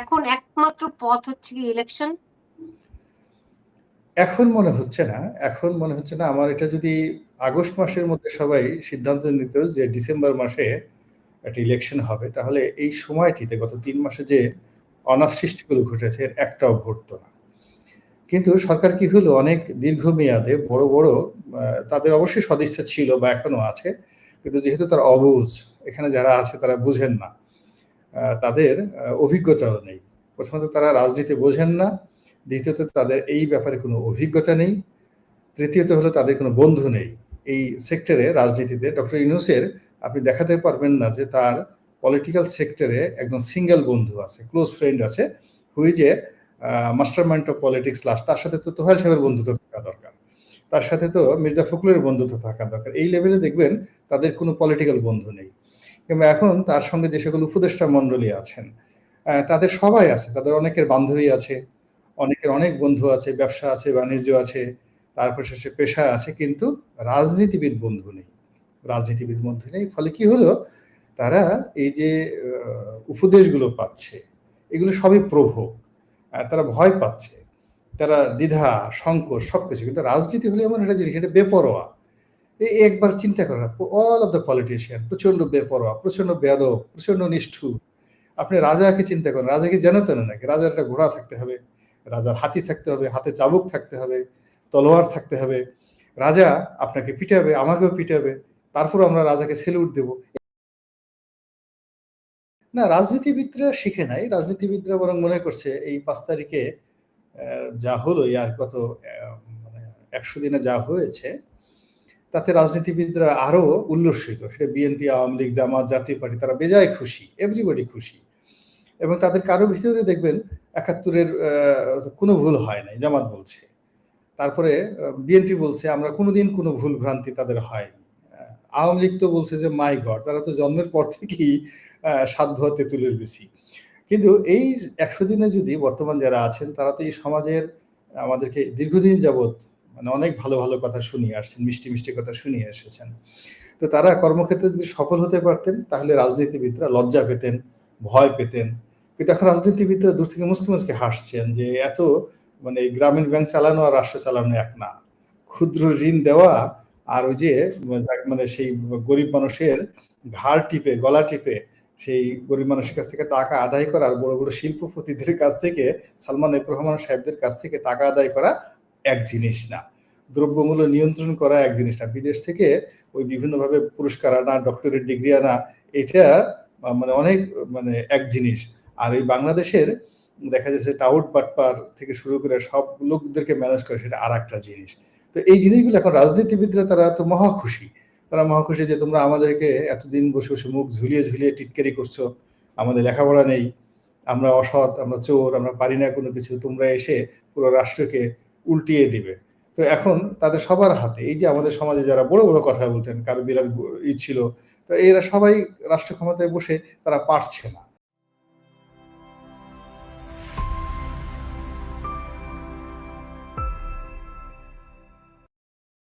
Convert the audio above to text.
এখন একমাত্র পথ হচ্ছে কি ইলেকশন এখন মনে হচ্ছে না, এখন মনে হচ্ছে না। আমার এটা যদি আগস্ট মাসের মধ্যে সবাই সিদ্ধান্ত নিত যে ডিসেম্বর মাসে একটা ইলেকশন হবে, তাহলে এই সময়টিতে গত তিন মাসে যে অনার সৃষ্টিগুলো ঘটেছে, এর একটাও ঘটতো না। কিন্তু সরকার কি হলো? অনেক দীর্ঘমেয়াদে বড় বড় তাদের অবশ্যই সদিচ্ছা ছিল বা এখনও আছে। কিন্তু যেহেতু তার অবুঝ, এখানে যারা আছে তারা বুঝেন না। তাদের অভিজ্ঞতাও নেই। প্রথমত তারা রাজনীতি বোঝেন না, দ্বিতীয়ত তাদের এই ব্যাপারে কোনো অভিজ্ঞতা নেই, তৃতীয়ত হলো তাদের কোনো বন্ধু নেই। এই সেক্টরে রাজনীতিতে ডক্টর ইউনুসের আপনি দেখাতে পারবেন না যে তার পলিটিক্যাল সেক্টরে একজন সিঙ্গেল বন্ধু আছে ক্লোজ ফ্রেন্ড আছে হুই যে mastermind of politics last তার সাথে তো তোহাল সাহেবের বন্ধুত্ব থাকা দরকার। তার সাথে তো মির্জা ফখরুলের বন্ধুত্ব থাকা দরকার। এই লেভেলে দেখবেন তাদের কোনো পলিটিক্যাল বন্ধু নেই। কিংবা এখন তার সঙ্গে যে সকল উপদেষ্টা মণ্ডলী আছেন তাদের সবাই আছে, তাদের অনেকের বান্ধবী আছে, অনেকের অনেক বন্ধু আছে, ব্যবসা আছে, বাণিজ্য আছে, তারপর শেষে পেশা আছে, কিন্তু রাজনীতিবিদ বন্ধু নেই। রাজনীতিবিদ বন্ধু নেই, ফলে কি হলো? তারা এই যে উপদেশগুলো পাচ্ছে, এগুলো সবই প্রভোগ তারা ভয় পাচ্ছে, তারা দ্বিধা, সংকোচ, সবকিছু, কিন্তু রাজনীতি হলে এমন একটা জিনিস, এটা বেপরোয়া। একবার চিন্তা করে না অল অফ দ্য পলিটিশিয়ান প্রচণ্ড বেপরোয়া প্রচণ্ড বেদব প্রচণ্ড নিষ্ঠুর। আপনি রাজাকে চিন্তা করেন রাজাকে যেন তেন নাকি? রাজার একটা ঘোড়া থাকতে হবে, রাজার হাতি থাকতে হবে, হাতে চাবুক থাকতে হবে, তলোয়ার থাকতে হবে। রাজা আপনাকে পিটাবে, আমাকেও পিটাবে, তারপর আমরা রাজাকে সেলুট দেব। না, রাজনীতিবিদরা শিখে নাই, রাজনীতিবিদরা বরং মনে করছে এই পাঁচ তারিখে যা হলো, ইয়া গত মানে একশো দিনে যা হয়েছে তাতে রাজনীতিবিদরা আরও উল্লসিত। সেটা বিএনপি আওয়ামী লীগ, জামাত, জাতীয় পার্টি, তারা বেজায় খুশি এভরিবডি খুশি। এবং তাদের কারও ভিতরে দেখবেন, একাত্তরের কোনো ভুল হয় নাই, জামাত বলছে। তারপরে বিএনপি বলছে, আমরা কোনোদিন কোনো ভুল ভ্রান্তি তাদের হয়নি। আওয়ামী লীগ তো বলছে যে মাই গড তারা তো জন্মের পর থেকেই সাধ্য তেঁতুলের বেশি কিন্তু এই একশো দিনে যদি বর্তমান যারা আছেন, তারা তো এই সমাজের, আমাদেরকে দীর্ঘদিন যাবৎ মানে অনেক ভালো ভালো কথা শুনিয়ে আসছেন, মিষ্টি মিষ্টি কথা শুনিয়ে এসেছেন। তো তারা কর্মক্ষেত্রে যদি সফল হতে পারতেন, তাহলে রাজনীতিবিদরা লজ্জা পেতেন, ভয় পেতেন। কিন্তু এখন রাজনীতিবিদরা দূর থেকে মুসকে মুসকে হাসছেন যে এত মানে গ্রামীণ ব্যাংক চালানো আর রাষ্ট্র চালানো এক না। ক্ষুদ্র ঋণ দেওয়া আর ওই যে মানে সেই গরিব মানুষের ঘাড় টিপে, গলা টিপে সেই গরিব মানুষের কাছ থেকে টাকা আদায় করা আর বড় বড় শিল্পপতিদের কাছ থেকে, সালমান এফ রহমান সাহেবদের কাছ থেকে টাকা আদায় করা এক জিনিস না। দ্রব্যমূল্য নিয়ন্ত্রণ করা এক জিনিস না। বিদেশ থেকে ওই বিভিন্নভাবে পুরস্কার আনা ডক্টরেট ডিগ্রি আনা, এটা মানে অনেক মানে এক জিনিস। আর এই বাংলাদেশের দেখা যাচ্ছে টাউট বাটপার থেকে শুরু করে সব লোকদেরকে ম্যানেজ করে সেটা আর একটা জিনিস। তো এই জিনিসগুলো এখন রাজনীতিবিদরা তারা তো মহা খুশি। তারা মহা খুশি যে তোমরা আমাদেরকে এতদিন বসে বসে মুখ ঝুলিয়ে ঝুলিয়ে টিটকারি করছ। আমাদের লেখাপড়া নেই। আমরা অসৎ, আমরা চোর, আমরা পারি না কোনো কিছু। তোমরা এসে পুরো রাষ্ট্রকে উল্টিয়ে দিবে। তো এখন তাদের সবার হাতে, এই যে আমাদের সমাজে যারা বড় বড় কথা বলতেন, কারও বিরাট ই ছিল, তো এরা সবাই রাষ্ট্র ক্ষমতায় বসে তারা পারছে না।